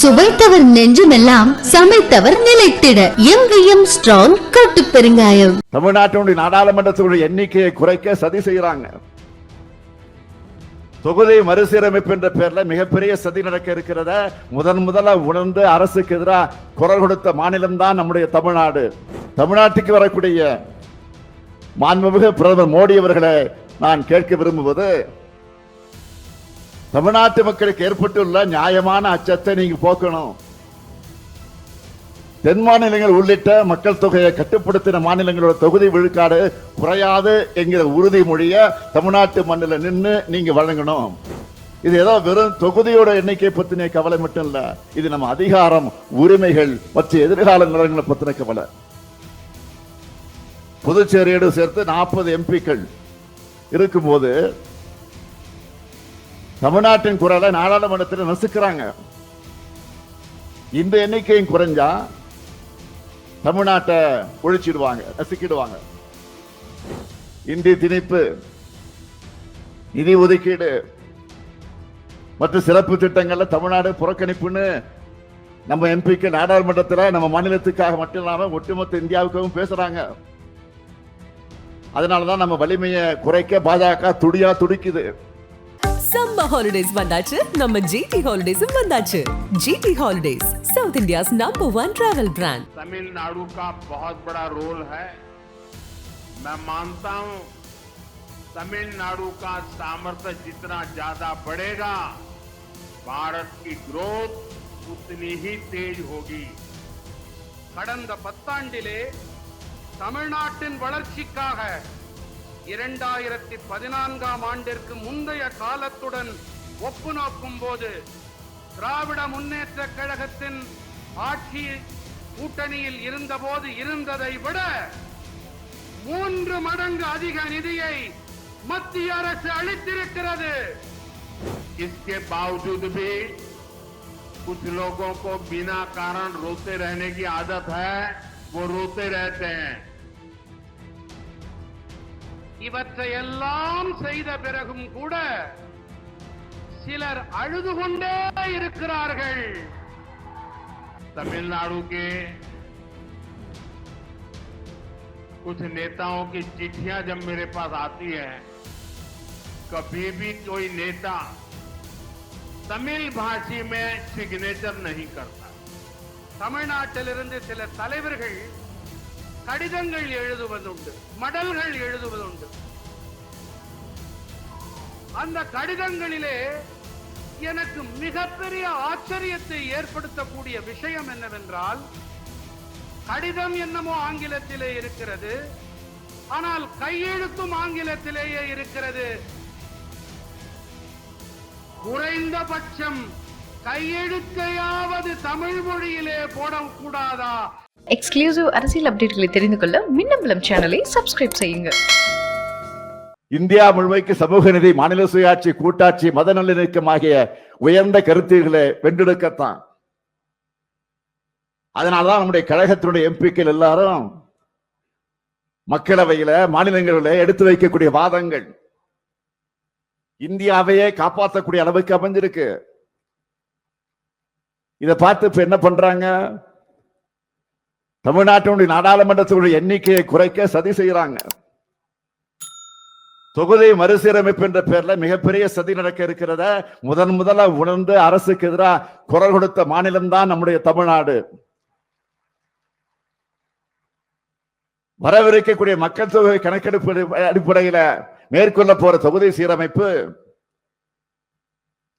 சுவைத்தவர் நெஞ்சுமெல்லாம் சமைத்தவர் நிலைத்திட. எங்கேயும் ஸ்ட்ராங் கட்டு பெருங்காயம். தமிழ்நாட்டினுடைய நாடாளுமன்றத்தினுடைய எண்ணிக்கையை குறைக்க சதி செய்யறாங்க தொகுதி மறுசீரமைப்பு என்ற பெயர்ல மிகப்பெரிய சதி நடக்க இருக்கிறத முதன் முதல உணர்ந்து அரசுக்கு எதிராக குரல் கொடுத்த மாநிலம் தான் நம்முடைய தமிழ்நாடு. தமிழ்நாட்டுக்கு வரக்கூடிய மாண்புமிகு பிரதமர் மோடி அவர்களை நான் கேட்க விரும்புவது தமிழ்நாட்டு மக்களுக்கு ஏற்பட்டுள்ள நியாயமான அச்சத்தை நீங்க போக்கணும். தென் மாநிலங்கள் உள்ளிட்ட மக்கள் தொகையை கட்டுப்படுத்தின மாநிலங்களோட தொகுதி விழுக்காடு குறையாது என்கிற உறுதிமொழிய தமிழ்நாட்டு மண்ணில் நின்று நீங்க வழங்கணும். இது ஏதோ வெறும் தொகுதியோட எண்ணிக்கை பத்தின கவலை மட்டும் இல்ல இது நம்ம அதிகாரம் உரிமைகள் மற்றும் எதிர்கால நிலங்களை பத்தின கவலை. புதுச்சேரியோடு சேர்த்து நாற்பது எம்பிக்கள் இருக்கும்போது தமிழ்நாட்டின் குரலை நாடாளுமன்றத்தில் நசுக்கிறாங்க இந்த எண்ணிக்கையும் குறைஞ்சா தமிழ்நாட்டை ஒழிச்சிடுவாங்க நசுக்கிடுவாங்க. இந்தி திணிப்பு நிதி ஒதுக்கீடு மற்ற சிறப்பு திட்டங்கள்ல தமிழ்நாடு புறக்கணிப்புன்னு நம்ம எம்பிக்கு நாடாளுமன்றத்தில் நம்ம மாநிலத்துக்காக மட்டும் இல்லாமல் ஒட்டுமொத்த இந்தியாவுக்காகவும் பேசுறாங்க. அதனாலதான் நம்ம வலிமையை குறைக்க பாஜக துடியா துடிக்குது. சம்மர் ஹாலிடேஸ் வந்தாச்சு நம்ம ஜிடி ஹாலிடேஸும் வந்தாச்சு GT holidays south India's number one travel brand Tamil Nadu का बहुत बड़ा रोल है मैं मानता हूं तमिलनाडु का सामर्थ्य जितना ज्यादा बढ़ेगा भारत की ग्रोथ उतनी ही तेज होगी கடந்த பத்தாண்டிலே தமிழ்நாட்டின் வளர்ச்சிக்காக இரண்டாயிரத்தி பதினான்காம் ஆண்டிற்கு முந்தைய காலத்துடன் ஒப்பு நோக்கும் போது திராவிட முன்னேற்ற கழகத்தின் ஆட்சி கூட்டணியில் இருந்தபோது இருந்ததை விட மூன்று மடங்கு அதிக நிதியை மத்திய அரசு அளித்திருக்கிறது इसके बावजूद भी कुछ लोगों को बिना कारण रोते रहने की आदत है वो रोते रहते हैं இவற்றையெல்லாம் செய்த பிறகும் கூட சிலர் அழுது கொண்டே இருக்கிறார்கள் तमिलनाडु के कुछ नेताओं की चिट्ठियां जब मेरे पास आती है कभी भी कोई नेता तमिल भाषी में सिग्नेचर नहीं करता தமிழ்நாட்டிலிருந்து சில தலைவர்கள் கடிதங்கள் எழுதுவதுண்டு மடல்கள் எழுதுவதுண்டு. அந்த கடிதங்களிலே எனக்கு மிகப்பெரிய ஆச்சரியத்தை ஏற்படுத்தக்கூடிய விஷயம் என்னவென்றால் கடிதம் என்னமோ ஆங்கிலத்திலே இருக்கிறது ஆனால் கையெழுத்தும் ஆங்கிலத்திலேயே இருக்கிறது. குறைந்தபட்சம் கையெழுத்தையாவது தமிழ் மொழியிலே போடக்கூடாதா? எக்ஸ்க்ளூசிவ் அரசியல் அப்டேட்களை தெரிந்து கொள்ள மின்னம்பலம் சேனலை சப்ஸ்கிரைப் செய்யுங்க. இந்தியா முழுமைக்கு சமூக நிதி மாநில சுயாட்சி கூட்டாட்சி மத நல்லிணக்கம் ஆகிய உயர்ந்த கருத்துக்களை வென்றெடுக்கத்தான். அதனாலதான் நம்முடைய கழகத்தினுடைய எம்பிக்கள் எல்லாரும் மக்களவையில மாநிலங்களில எடுத்து வைக்கக்கூடிய வாதங்கள் இந்தியாவையே காப்பாற்றக்கூடிய அளவுக்கு அமைஞ்சிருக்கு. இதை பார்த்து இப்ப என்ன பண்றாங்க? தமிழ்நாட்டினுடைய நாடாளுமன்றத்தினுடைய எண்ணிக்கையை குறைக்க சதி செய்யறாங்க தொகுதி மறுசீரமைப்பு என்ற பேர்ல மிகப்பெரிய சதி நடக்க இருக்கிறத முதன் முதல உணர்ந்து அரசுக்கு எதிராக குரல் கொடுத்த மாநிலம் தான் நம்முடைய தமிழ்நாடு. வரவிருக்கக்கூடிய மக்கள் தொகை கணக்கெடுப்பு அடிப்படையில மேற்கொள்ள போற தொகுதி சீரமைப்பு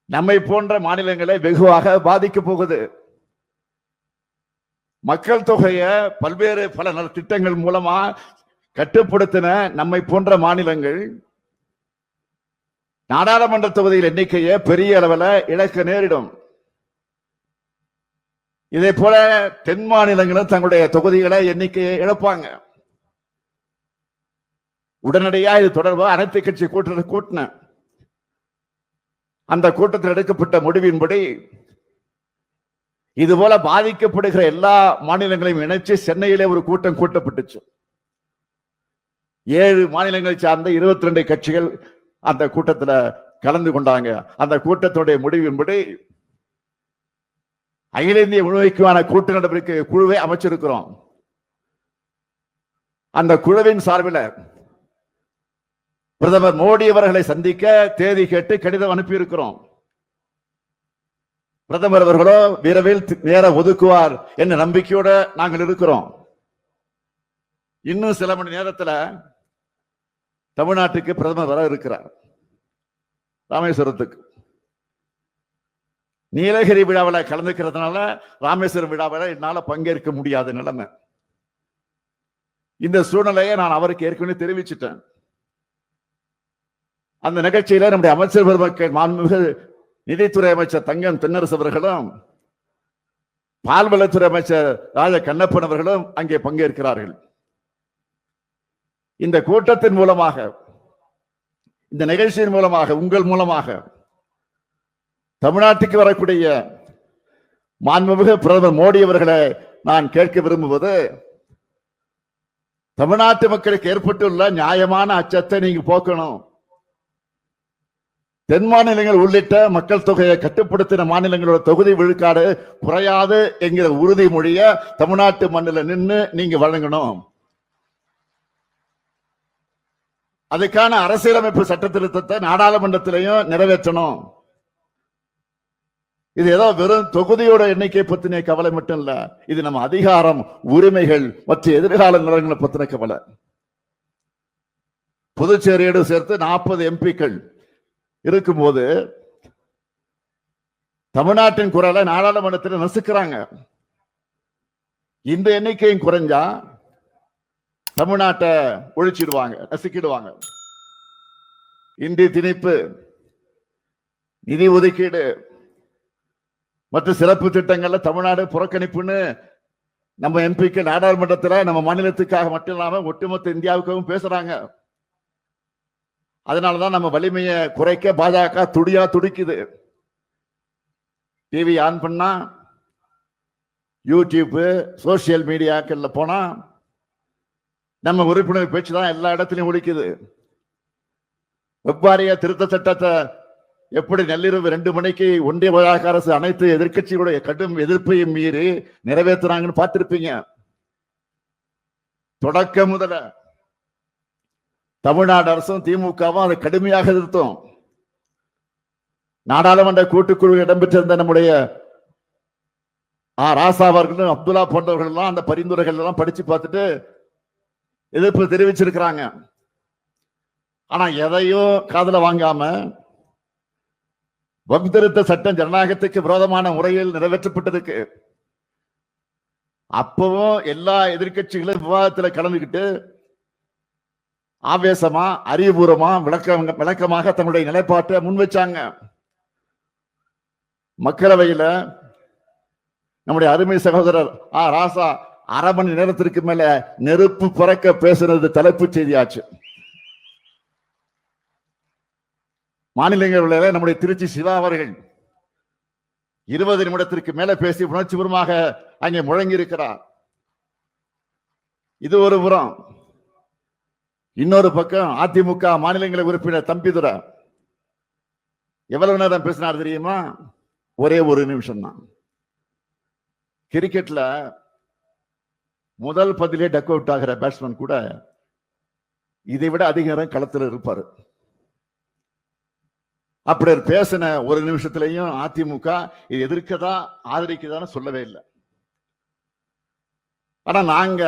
நம்மை போன்ற மாநிலங்களை வெகுவாக பாதிக்க போகுது. மக்கள் தொகையை பல்வேறு பல நல திட்டங்கள் மூலமா கட்டுப்படுத்தின நம்மை போன்ற மாநிலங்கள் நாடாளுமன்ற தொகுதியில் எண்ணிக்கையை பெரிய அளவில் இழக்க நேரிடும். இதே போல தென் மாநிலங்களும் தங்களுடைய தொகுதிகளை எண்ணிக்கையை இழப்பாங்க. உடனடியா இது தொடர்பாக அனைத்து கட்சி கூட்டத்தை கூட்டின. அந்த கூட்டத்தில் எடுக்கப்பட்ட முடிவின்படி இது போல பாதிக்கப்படுகிற எல்லா மாநிலங்களையும் இணைச்சு சென்னையிலே ஒரு கூட்டம் கூட்டப்பட்டுச்சு. ஏழு மாநிலங்களை சார்ந்த இருபத்தி ரெண்டு கட்சிகள் அந்த கூட்டத்துல கலந்து கொண்டாங்க. அந்த கூட்டத்துடைய முடிவின்படி அகில இந்திய முழுமைக்குமான கூட்டு நடவடிக்கை குழுவை அமைச்சிருக்கிறோம். அந்த குழுவின் சார்பில் பிரதமர் மோடி அவர்களை சந்திக்க தேதி கேட்டு கடிதம் அனுப்பியிருக்கிறோம். பிரதமர் அவர்களோ விரைவில் நேர நேரம் ஒதுக்குவார் என்ற நம்பிக்கையோட நாங்கள் இருக்கிறோம். இன்னும் சில மணி நேரத்தில் தமிழ்நாட்டுக்கு பிரதமர் வர இருக்கிறார். ராமேஸ்வரத்துக்கு. நீலகிரி விழாவில் கலந்துக்கிறதுனால ராமேஸ்வரம் விழாவில் என்னால் பங்கேற்க முடியாத நிலைமை. இந்த சூழ்நிலையை நான் அவருக்கு ஏற்கனவே தெரிவிச்சிட்டேன். அந்த நிகழ்ச்சியில நம்முடைய அமைச்சர் பெருமக்கள் மாண்புமிகு நிதித்துறை அமைச்சர் தங்கம் தென்னரசு அவர்களும் பால்வளத்துறை அமைச்சர் ராஜ கண்ணப்பன் அவர்களும் அங்கே பங்கேற்கிறார்கள். இந்த கூட்டத்தின் மூலமாக இந்த நிகழ்ச்சியின் மூலமாக உங்கள் மூலமாக தமிழ்நாட்டுக்கு வரக்கூடிய மாண்புமிகு பிரதமர் மோடி அவர்களை நான் கேட்க விரும்புவது தமிழ்நாட்டு மக்களுக்கு ஏற்பட்டுள்ள நியாயமான அச்சத்தை நீங்க போக்கணும். தென் மாநிலங்கள் உள்ளிட்ட மக்கள் தொகையை கட்டுப்படுத்தின மாநிலங்களோட தொகுதி விழுக்காடு குறையாது என்கிற உறுதிமொழிய தமிழ்நாட்டு மண்ணில் நின்று நீங்க வழங்கணும். அதுக்கான அரசியலமைப்பு சட்ட திருத்தத்தை நாடாளுமன்றத்திலையும் நிறைவேற்றணும். இது ஏதோ வெறும் தொகுதியோட எண்ணிக்கை பத்தின கவலை மட்டும் இல்ல இது நம்ம அதிகாரம் உரிமைகள் மற்றும் எதிர்கால நிலங்களை பத்தின கவலை. புதுச்சேரியோடு சேர்த்து நாற்பது எம்பிக்கள் இருக்கும்போது தமிழ்நாட்டின் குரலை நாடாளுமன்றத்தில் நசுக்கிறாங்க. இந்த எண்ணிக்கையும் குறைஞ்சா தமிழ்நாட்டை ஒழிச்சிடுவாங்க நசுக்கிடுவாங்க. இந்தி திணிப்பு நிதி ஒதுக்கீடு மற்ற சிறப்பு திட்டங்கள்ல தமிழ்நாடு புறக்கணிப்புன்னு நம்ம எம்பிக்கு நாடாளுமன்றத்துல நம்ம மாநிலத்துக்காக மட்டும் இல்லாமல் ஒட்டுமொத்த இந்தியாவுக்காகவும் பேசுறாங்க. அதனால தான் நம்ம வலிமையை குறைக்க பாஜக துடியா துடிக்குது. டிவி ஆன் பண்ணா யூடியூப்பு சோசியல் மீடியாக்கள்ல போனா நம்ம உறுப்பினர் பேச்சு தான் எல்லா இடத்துலையும் ஒழிக்குது வெப்பாரிய திருத்த சட்டத்தை எப்படி நள்ளிரவு ரெண்டு மணிக்கு ஒன்றிய பாஜக அரசு அனைத்து எதிர்க்கட்சிகளுடைய கடும் எதிர்ப்பையும் மீறி நிறைவேற்றுறாங்கன்னு பார்த்திருப்பீங்க. தொடக்க முதல தமிழ்நாடு அரசும் திமுகவும் அதை கடுமையாக எதிர்த்தோம். நாடாளுமன்ற கூட்டுக்குழு இடம்பெற்றிருந்த நம்முடைய ஆ ராசா அவர்களும் அப்துல்லா போன்றவர்கள் எல்லாம் அந்த பரிந்துரைகள் எல்லாம் படிச்சு பார்த்துட்டு எதிர்ப்பு தெரிவிச்சிருக்கிறாங்க. ஆனா எதையும் காதல வாங்காம வகுத்திருத்த சட்டம் ஜனநாயகத்துக்கு விரோதமான முறையில் நிறைவேற்றப்பட்டதுக்கு அப்பவும் எல்லா எதிர்க்கட்சிகளும் விவாதத்தில் கலந்துக்கிட்டு ஆவேசமா அறிவுபூர்வமா விளக்க விளக்கமாக தங்களுடைய நிலைப்பாட்டை முன் வச்சாங்க. மக்களவையில நம்முடைய அருமை சகோதரர் ஆ ராசா அரை மணி நேரத்திற்கு மேல நெருப்பு பிறக்க பேசுனது தலைப்பு செய்தியாச்சு. மாநிலங்களவையில நம்முடைய திருச்சி சிவா அவர்கள் இருபது நிமிடத்திற்கு மேல பேசி உணர்ச்சிபூர்வமாக அங்கே முழங்கி இருக்கிறார் இது ஒரு புறம். இன்னொரு பக்கம் அதிமுக மாநிலங்களை உறுப்பினர் தம்பிதுரை எவ்வளவு நேரம் பேசினார் தெரியுமா? ஒரே ஒரு நிமிஷம் தான் கிரிக்கெட்ல முதல் பதிலே டக் அவுட் ஆகிற பேட்ஸ்மேன் கூட இதை விட அதிக நேரம் களத்தில் இருப்பாரு. அப்படி பேசின ஒரு நிமிஷத்திலையும் அதிமுக இது எதிர்க்கதா ஆதரிக்கதான்னு சொல்லவே இல்லை. ஆனா நாங்க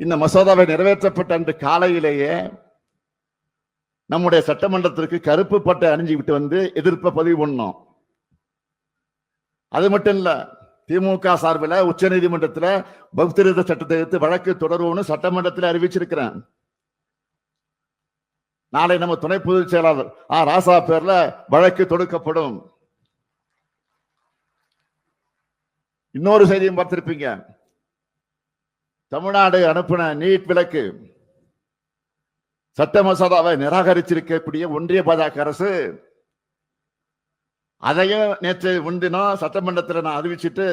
இந்த மசோதாவை நிறைவேற்றப்பட்ட அன்று காலையிலேயே நம்முடைய சட்டமன்றத்திற்கு கருப்பு பட்டை அணிஞ்சுக்கிட்டு வந்து எதிர்ப்பை பதிவு பண்ணோம். அது மட்டும் இல்ல திமுக சார்பில் உச்ச நீதிமன்றத்தில் பக்திருத்த சட்டத்தை எடுத்து வழக்கு தொடருவோம்னு சட்டமன்றத்தில் அறிவிச்சிருக்கிறேன். நாளை நம்ம துணை பொதுச் செயலாளர் ஆ. ராசா பேர்ல வழக்கு தொடுக்கப்படும். இன்னொரு செய்தியும் பார்த்திருப்பீங்க. தமிழ்நாடு அனுப்பின நீட் விலக்கு. சட்ட மசோதாவை நிராகரிச்சிருக்கக்கூடிய ஒன்றிய பாஜக அரசு அதையும் நேற்று முன்தினம் சட்டமன்றத்தில் நான் அறிவிச்சிட்டு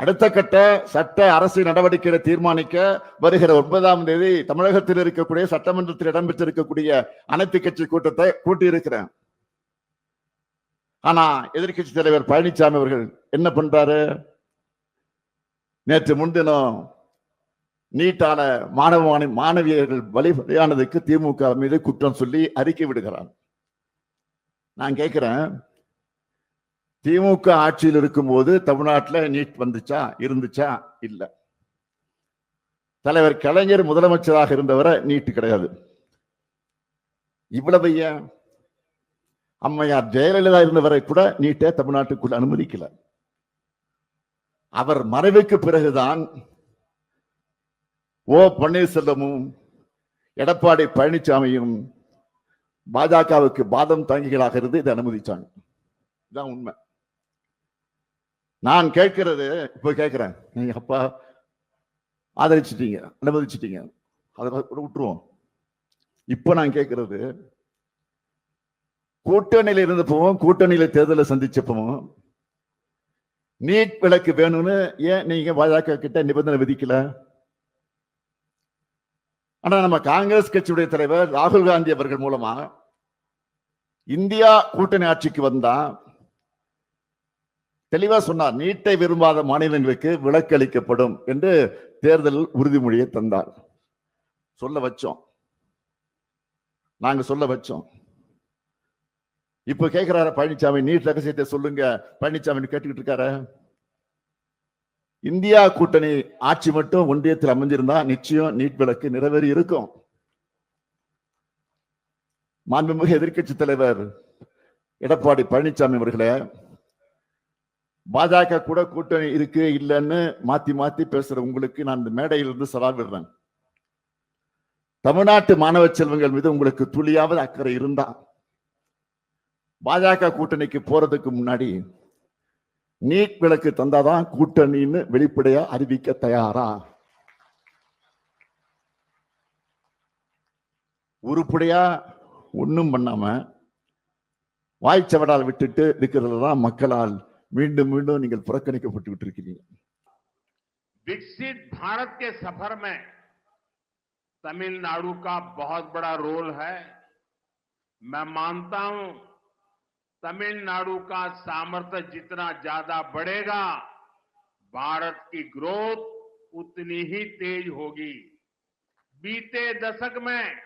அடுத்த கட்ட சட்ட அரசு நடவடிக்கைகளை தீர்மானிக்க வருகிற ஒன்பதாம் தேதி தமிழகத்தில் இருக்கக்கூடிய சட்டமன்றத்தில் இடம்பெற்றிருக்கக்கூடிய அனைத்து கட்சி கூட்டத்தை கூட்டியிருக்கிறேன். ஆனா எதிர்க்கட்சி தலைவர் பழனிசாமி அவர்கள் என்ன பண்றாரு? நேற்று முன்தினம் நீட்டான மாணவ மாணவி- மாணவியர்கள் வழியானதுக்கு திமுக மீது குற்றம் சொல்லி அறிக்கை விடுகிறார். நான் கேட்கிறேன் திமுக ஆட்சியில் இருக்கும்போது தமிழ்நாட்டில் நீட் வந்துச்சா இருந்துச்சா? இல்லை. தலைவர் கலைஞர் முதலமைச்சராக இருந்தவரை நீட் கிடையாது. இவ்வளவு ஏன்? அம்மையார் ஜெயலலிதா இருந்தவரை கூட நீட்டை தமிழ்நாட்டுக்குள் அனுமதிக்கலை. அவர் மறைவுக்கு பிறகுதான் ஓ பன்னீர்செல்வமும் எடப்பாடி பழனிசாமியும் பாஜகவுக்கு பாதம் தாங்கிகளாக இருந்து இதை அனுமதிச்சாங்க. இதான் உண்மை. நான் கேட்கிறது இப்போ கேட்கிறேன். நீங்க அப்பா ஆதரிச்சிட்டீங்க அனுமதிச்சிட்டீங்க. அதை கூட விட்டுருவோம் இப்போ நான் கேட்கறது கூட்டணியில் இருந்தப்பவும் கூட்டணியில் தேர்தலை சந்திச்சப்பவும் நீட் விளக்கு வேணும்னு ஏன் நீங்க பாஜக கிட்ட நிபந்தனை விதிக்கல? ஆனா நம்ம காங்கிரஸ் கட்சியுடைய தலைவர் ராகுல் காந்தி அவர்கள் மூலமா இந்தியா கூட்டணி ஆட்சிக்கு வந்தா தெளிவா சொன்னார் நீட்டை விரும்பாத மாநிலங்களுக்கு விலக்கு அளிக்கப்படும் என்று தேர்தல் உறுதிமொழியை தந்தார். சொல்ல வச்சோம். நாங்க சொல்ல வச்சோம். இப்ப கேட்கிறாரு பழனிசாமி நீட் ரகசியத்தை சொல்லுங்க. பழனிசாமி கேட்டுக்கிட்டு இருக்காரு. இந்தியா கூட்டணி ஆட்சி மட்டும் ஒன்றியத்தில் அமைஞ்சிருந்தா நிச்சயம் நீட் விளக்கு நிறைவேறி இருக்கும். மாண்புமிகு எதிர்க்கட்சி தலைவர் எடப்பாடி பழனிசாமி அவர்களே பாஜக கூட கூட்டணி இருக்கு இல்லைன்னு மாத்தி மாத்தி பேசுற உங்களுக்கு நான் இந்த மேடையிலிருந்து சவால் விடுறேன். தமிழ்நாட்டு மாணவ செல்வங்கள் மீது உங்களுக்கு துளியாவது அக்கறை இருந்தா பாஜக கூட்டணிக்கு போறதுக்கு முன்னாடி நீட் விளக்கு தந்தாதான் கூட்டணின்னு வெளிப்படையா அறிவிக்க தயாரா உருப்படியா ஒண்ணும் பண்ணாம வாய்ச்சவடால் விட்டுட்டு இருக்கிறதுதான் மக்களால் மீண்டும் மீண்டும் நீங்கள் புறக்கணிக்கப்பட்டு இருக்கிறீங்க विकसित भारत के सफर में तमिलनाडु का बहुत बड़ा रोल है मैं मानता हूं तमिलनाडु का सामर्थ्य जितना ज़्यादा बढ़ेगा, भारत की ग्रोथ उतनी ही तेज होगी। बीते दशक में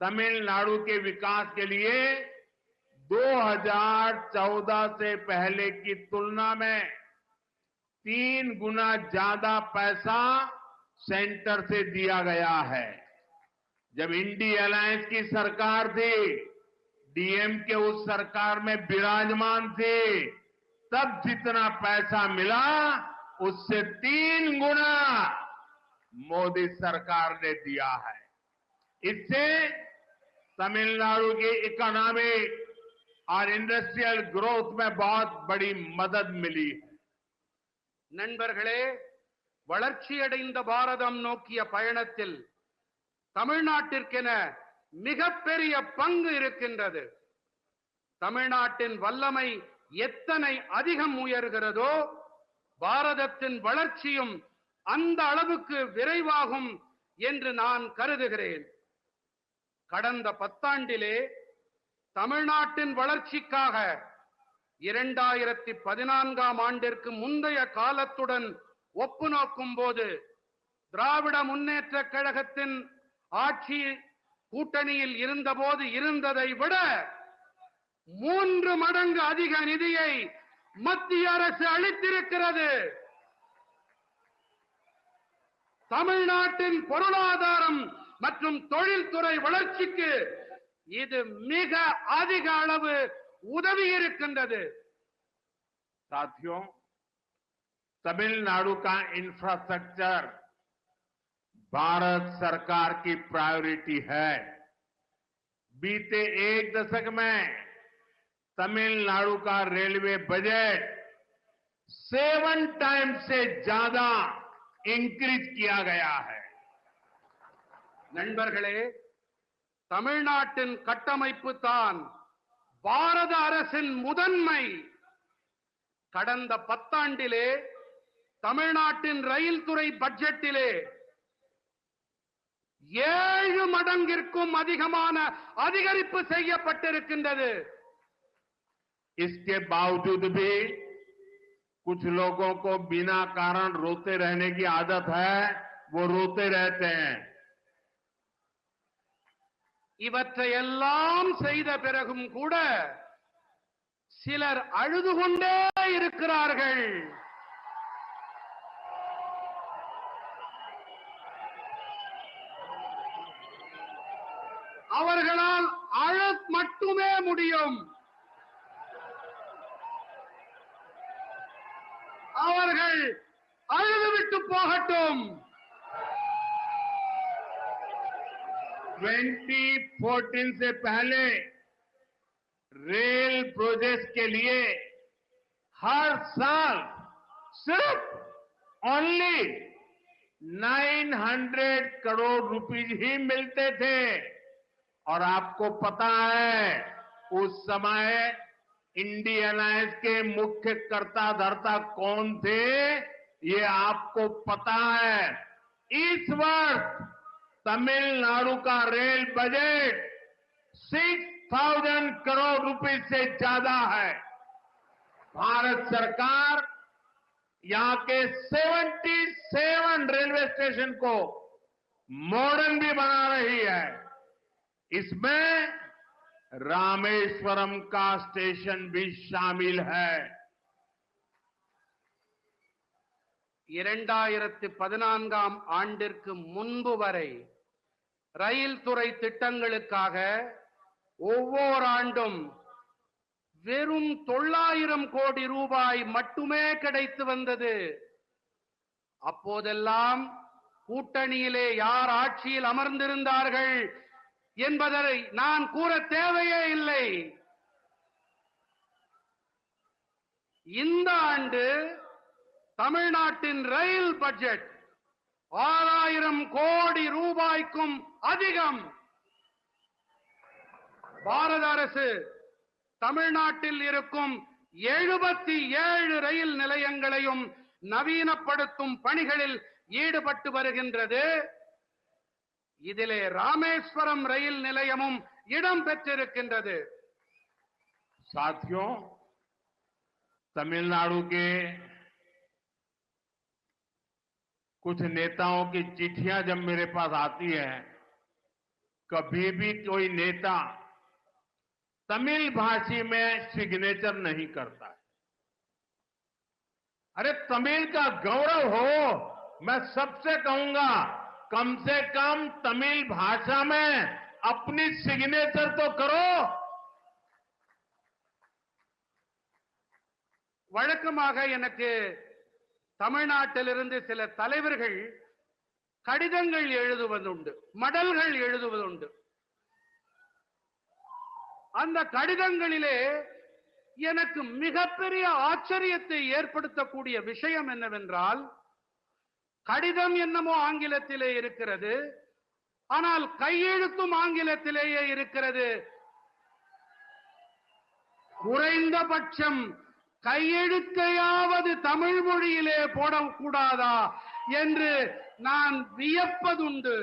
तमिलनाडु के विकास के लिए 2014 से पहले की तुलना में तीन गुना ज़्यादा पैसा सेंटर से दिया गया है। जब इंडी अलायंस की सरकार थी डीएम के उस सरकार में विराजमान थे तब जितना पैसा मिला उससे तीन गुना मोदी सरकार ने दिया है इससे तमिलनाडु की इकोनॉमिक और इंडस्ट्रियल ग्रोथ में बहुत बड़ी मदद मिली है நண்பர்களே வளர்ச்சியடைந்த பாரதம் நோக்கிய பயணத்தில் தமிழ்நாட்டிற்கென மிகப்பெரிய பங்கு இருக்கின்றது. தமிழ்நாட்டின் வல்லமை எத்தனை அதிகம் உயர்கிறதோ பாரதத்தின் வளர்ச்சியும் அந்த அளவுக்கு விரைவாகும் என்று நான் கருதுகிறேன். கடந்த பத்தாண்டிலே தமிழ்நாட்டின் வளர்ச்சிக்காக இரண்டாயிரத்தி பதினான்காம் ஆண்டிற்கு முந்தைய காலத்துடன் ஒப்பு நோக்கும் போது திராவிட முன்னேற்ற கழகத்தின் ஆட்சி கூட்டணியில் இருந்தபோது இருந்ததை விட மூன்று மடங்கு அதிக நிதியை மத்திய அரசு அளித்திருக்கிறது தமிழ்நாட்டின் பொருளாதாரம் மற்றும் தொழில்துறை வளர்ச்சிக்கு இது மிக அதிக அளவு உதவி இருக்கின்றது साथियों तमिलनाडु का इंफ्रास्ट्रक्चर भारत सरकार की प्रायोरिटी है बीते एक दशक में तमिलनाडु का रेलवे बजट सेवन टाइम से ज्यादा इंक्रीज किया गया है நண்பர்களே தமிழ்நாட்டின் கட்டமைப்பு தான் பாரத அரசின் முதன்மை கடந்த பத்தாண்டிலே தமிழ்நாட்டின் ரயில் துறை பட்ஜெட்டிலே ஏழு மடங்கிற்கும் அதிகமான அதிகரிப்பு செய்யப்பட்டிருக்கின்றது इसके बावजूद भी कुछ लोगों को बिना कारण रोते रहने की आदत है वो रोते रहते हैं இவற்றையெல்லாம் செய்த பிறகும் கூட சிலர் அழுது கொண்டே இருக்கிறார்கள் அவர்களால் அழ மட்டுமே முடியும் அவர்கள் அழுதுவிட்டு போகட்டும் 2014 से पहले रेल प्रोजेक्ट के लिए हर साल सिर्फ ओनली 900 करोड़ रुपीज ही मिलते थे और आपको पता है, उस समय इंडियन अलायंस के मुख्य कर्ता धर्ता कौन थे, ये आपको पता है। इस वर्ष तमिलनाडु का रेल बजट 6000 करोड़ रुपए से ज़्यादा है। भारत सरकार यहाँ के 77 रेलवे स्टेशन को मॉडर्न भी बना रही है। इसमें रामेश्वरम का स्टेशन भी शामिल है இரண்டாயிரத்து பதினான்காம் ஆண்டிற்கு முன்பு வரை ரயில் துறை திட்டங்களுக்காக ஒவ்வொரு ஆண்டும் வெறும் தொள்ளாயிரம் கோடி ரூபாய் மட்டுமே கிடைத்து வந்தது அப்போதெல்லாம் கூட்டணியிலே யார் ஆட்சியில் அமர்ந்திருந்தார்கள் என்பதை நான் கூற தேவையே இல்லை. இந்த ஆண்டு தமிழ்நாட்டின் ரயில் பட்ஜெட் ஆறாயிரம் கோடி ரூபாய்க்கும் அதிகம். பாரத அரசு தமிழ்நாட்டில் இருக்கும் எழுபத்தி ஏழு ரயில் நிலையங்களையும் நவீனப்படுத்தும் பணிகளில் ஈடுபட்டு வருகின்றது. இதிலே ராமேஸ்வரம் ரயில் நிலையமும் இடம் பெற்றிருக்கின்றது साथियों तमिलनाडु के कुछ नेताओं की चिट्ठियां जब मेरे पास आती है कभी भी कोई नेता तमिल भाषी में सिग्नेचर नहीं करता है अरे तमिल का गौरव हो मैं सबसे कहूंगा कम से कम तमिल भाषा में अपनी सिग्नेचर तो करो வழக்கமாக எனக்கு தமிழ்நாட்டிலிருந்து சில தலைவர்கள் கடிதங்கள் எழுதுவதுண்டு மடல்கள் எழுதுவதுண்டு அந்த கடிதங்களிலே எனக்கு மிகப்பெரிய ஆச்சரியத்தை ஏற்படுத்தக்கூடிய விஷயம் என்னவென்றால் கடிதம் என்னமோ ஆங்கிலத்திலே இருக்கிறது. ஆனால் கையெழுத்தும் ஆங்கிலத்திலேயே இருக்கிறது. குறைந்தபட்சம் கையெழுத்தையாவது தமிழ் மொழியிலே போடக்கூடாதா என்று நான் வியப்பதுண்டு.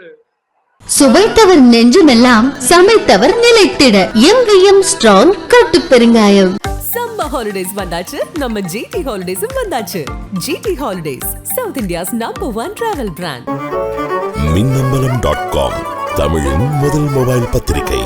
சுவைத்தவர் நெஞ்சுமெல்லாம் சமைத்தவர் நிலைத்திட. எங்கேயும் ஸ்ட்ராங் கட்டு பெருங்காயம். சம்மர் ஹாலிடேஸ் வந்தாச்சு. நம்ம ஜிடி ஹாலிடேஸும் வந்தாச்சு. GT holidays south India's number one travel brand Minnambalam dot com தமிழின் முதல் மொபைல் பத்திரிகை.